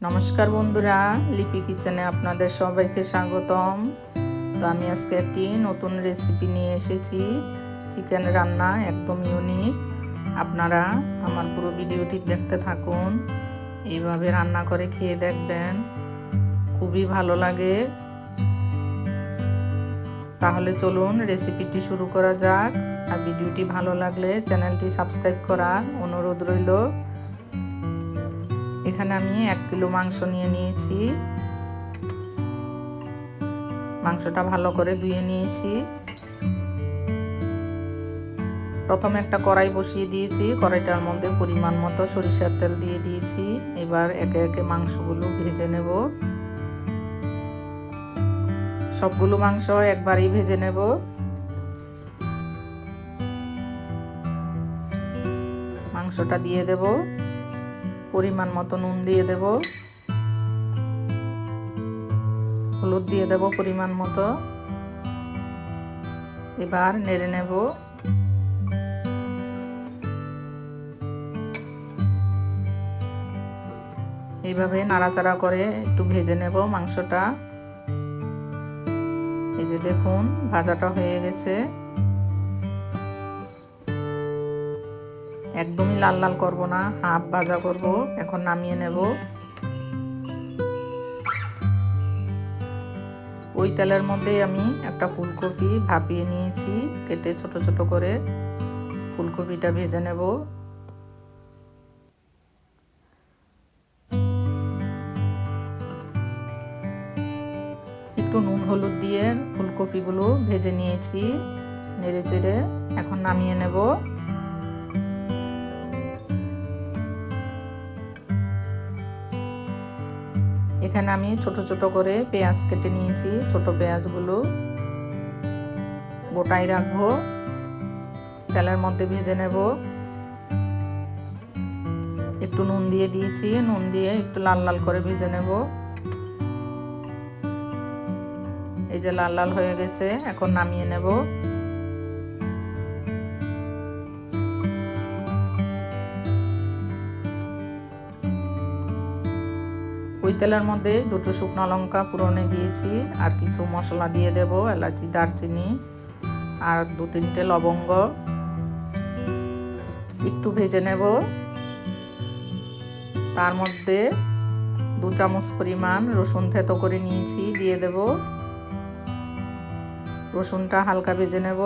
নমস্কার বন্ধুরা, লিপি কিচেনে আপনাদের সবাইকে স্বাগতম। তো আমি আজকে একটি নতুন রেসিপি নিয়ে এসেছি। চিকেন রান্না একদম ইউনিক আপনারা আমার পুরো ভিডিওটি দেখতে থাকুন। এইভাবে রান্না করে খেয়ে দেখবেন। খুবই ভালো লাগে। তাহলে চলুন রেসিপিটি শুরু করা যাক। আর ভিডিওটি ভালো লাগলে চ্যানেলটি সাবস্ক্রাইব করার অনুরোধ রইল। এখানে আমি এক কিলো মাংস নিয়ে নিয়েছি। মাংসটা ভালো করে ধুয়ে নিয়েছি। প্রথমে একটা কড়াই বসিয়ে দিয়েছি। কড়াইটার মধ্যে পরিমাণ মতো সরিষার তেল দিয়ে দিয়েছি। এবার একে একে মাংসগুলো ভেজে নেব। সবগুলো মাংস একবারই ভেজে নেব। মাংসটা দিয়ে দেব। পরিমাণ মতো নুন দিয়ে দেব। হলুদ দিয়ে দেব পরিমাণ মতো। এবার নেড়ে নেব। এইভাবে নাড়াচাড়া করে একটু ভেজে নেব মাংসটা। এই যে দেখুন, ভাজাটা হয়ে গেছে। একদমই লাল লাল করব না, হাফ ভাজা করব, এখন নামিয়ে নেব। ওই তেলের মধ্যে আমি একটা ফুলকপি ভাপিয়ে নিয়েছি, কেটে ছোট ছোট করে ফুলকপিটা ভেজে নেব। একটু নুন হলুদ দিয়ে ফুলকপিগুলো ভেজে নিয়েছি, নেড়ে চেড়ে, এখন নামিয়ে নেব। এখানে আমি ছোট ছোট করে পেঁয়াজ কেটে নিয়েছি। ছোট পেঁয়াজগুলো গোটাই রাখব। তেলের মধ্যে ভেজে নেব। একটু নুন দিয়ে দিয়েছি। নুন দিয়ে একটু লাল লাল করে ভেজে নেব। এই যে লাল লাল হয়ে গেছে, এখন নামিয়ে নেব। ওই তেলের মধ্যে দুটো শুকনো লঙ্কা পুরনে দিয়েছি, আর কিছু মশলা দিয়ে দেব, এলাচি, দারচিনি, আর দু তিনটে লবঙ্গ। একটু ভেজে নেব। তার মধ্যে দু চামচ পরিমাণ রসুন থেতো করে নিয়েছি, দিয়ে দেব। রসুনটা হালকা ভেজে নেব।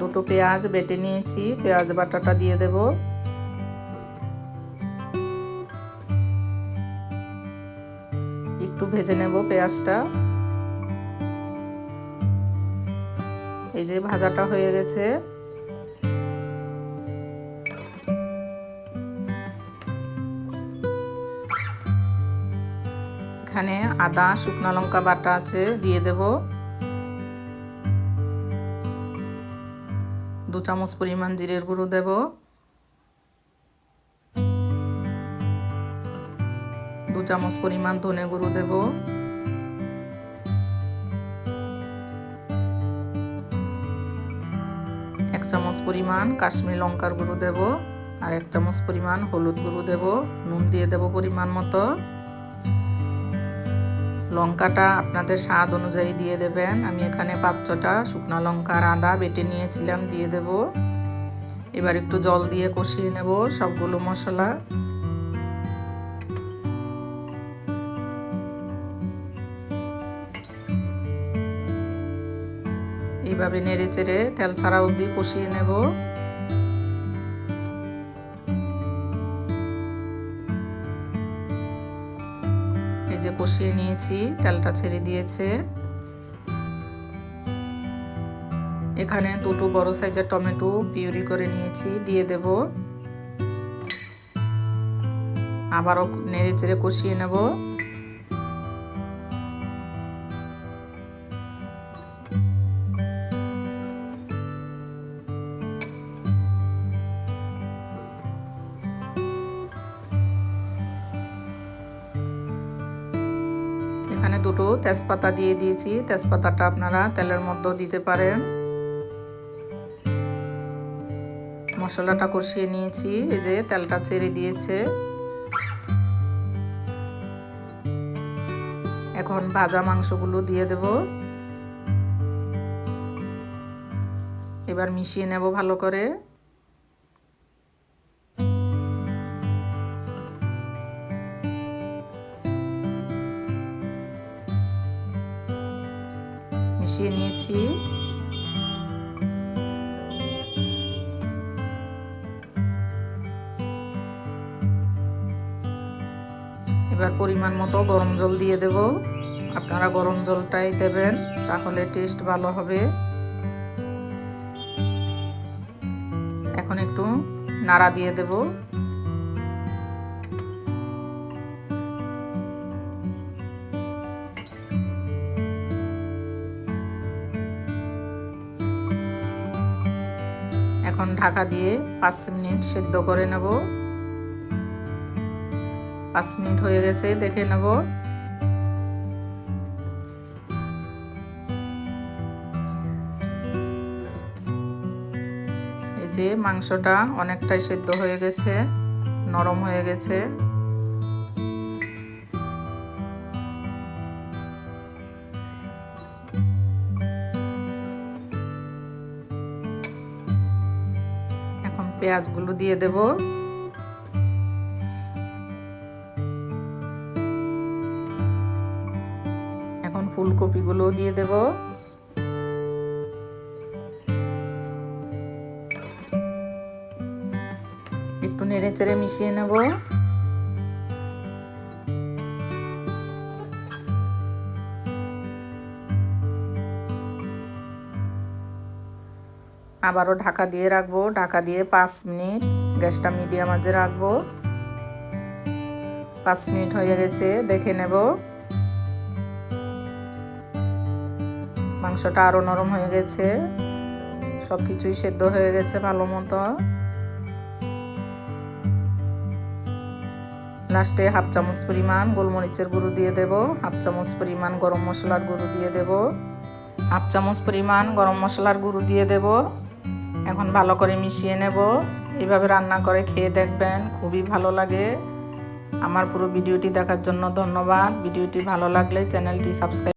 দুটো পেঁয়াজ বেটে নিয়েছি, পেঁয়াজ বাটাটা দিয়ে দেবো। একটু ভেজে নেব পেঁয়াজটা। এই যে ভাজাটা হয়ে গেছে। এখানে আদা, শুকনো লঙ্কা বাটা আছে, দিয়ে দেব। দু চামচ পরিমাণ জিরের গুঁড়ো দেবো। চামচ পরিমাণ ধনে গুঁড়ো দেব। এক চামচ পরিমাণ কাশ্মীর লঙ্কার গুঁড়ো দেব আর এক চামচ পরিমাণ হলুদ গুঁড়ো দেব। নুন দিয়ে দেব পরিমাণ মতো। লঙ্কাটা আপনাদের স্বাদ অনুযায়ী দিয়ে দেবেন। আমি এখানে পাঁচ ছটা শুকনো লঙ্কা আর আদা বেটে নিয়েছিলাম, দিয়ে দেব। এবার একটু জল দিয়ে কষিয়ে নেব সবগুলো মশলা। এইভাবে নেড়ে চেড়ে তেল ছাড়া অবধি কষিয়ে নেব। এই যে কষিয়ে নিয়েছি, তেলটা ছেড়ে দিয়েছে। এখানে দুটো বড় সাইজের টমেটো পিউরি করে নিয়েছি, দিয়ে দেব। আবারও নেড়ে চেড়ে কষিয়ে নেব। এখানে দুটো তেজপাতা দিয়ে দিয়েছি। তেজপাতাটা আপনারা তেলের মধ্যে দিতে পারেন। মশলাটা কষিয়ে নিয়েছি। এই যে তেলটা ছেড়ে দিয়েছে। এখন ভাজা মাংসগুলো দিয়ে দেব। এবার মিশিয়ে নেব ভালো করে। মিশিয়ে নিয়েছি। এবার পরিমাণ মতো গরম জল দিয়ে দেব। আপনারা গরম জলটাই দেবেন, তাহলে টেস্ট ভালো হবে। এখন একটু নাড়া দিয়ে দেব। ঢাকা দিয়ে পাঁচ মিনিট সেদ্ধ করে নেব। পাঁচ মিনিট হয়ে গেছে, দেখে নেব। এই যে মাংসটা অনেকটাই সেদ্ধ হয়ে গেছে, নরম হয়ে গেছে। পেঁয়াজগুলো দিয়ে দেব। এখন ফুলকপিগুলো দিয়ে দেব। একটু নেড়ে চেড়ে মিশিয়ে নেব। আবারও ঢাকা দিয়ে রাখব। ঢাকা দিয়ে পাঁচ মিনিট গ্যাসটা মিডিয়াম আজে রাখব। পাঁচ মিনিট হয়ে গেছে, দেখে নেব। মাংসটা আরও নরম হয়ে গেছে। সব কিছুই সেদ্ধ হয়ে গেছে ভালো মতো। লাস্টে হাফ চামচ পরিমাণ গোলমরিচের গুঁড়ো দিয়ে দেব। হাফ চামচ পরিমাণ গরম মশলার গুঁড়ো দিয়ে দেব। হাফ চামচ পরিমাণ গরম মশলার গুঁড়ো দিয়ে দেব। এখন ভালো করে মিশিয়ে নেব। এভাবে রান্না করে খেয়ে দেখবেন, খুবই ভালো লাগে। আমার পুরো ভিডিওটি দেখার জন্য ধন্যবাদ। ভিডিওটি ভালো লাগলে চ্যানেলটি সাবস্ক্রাইব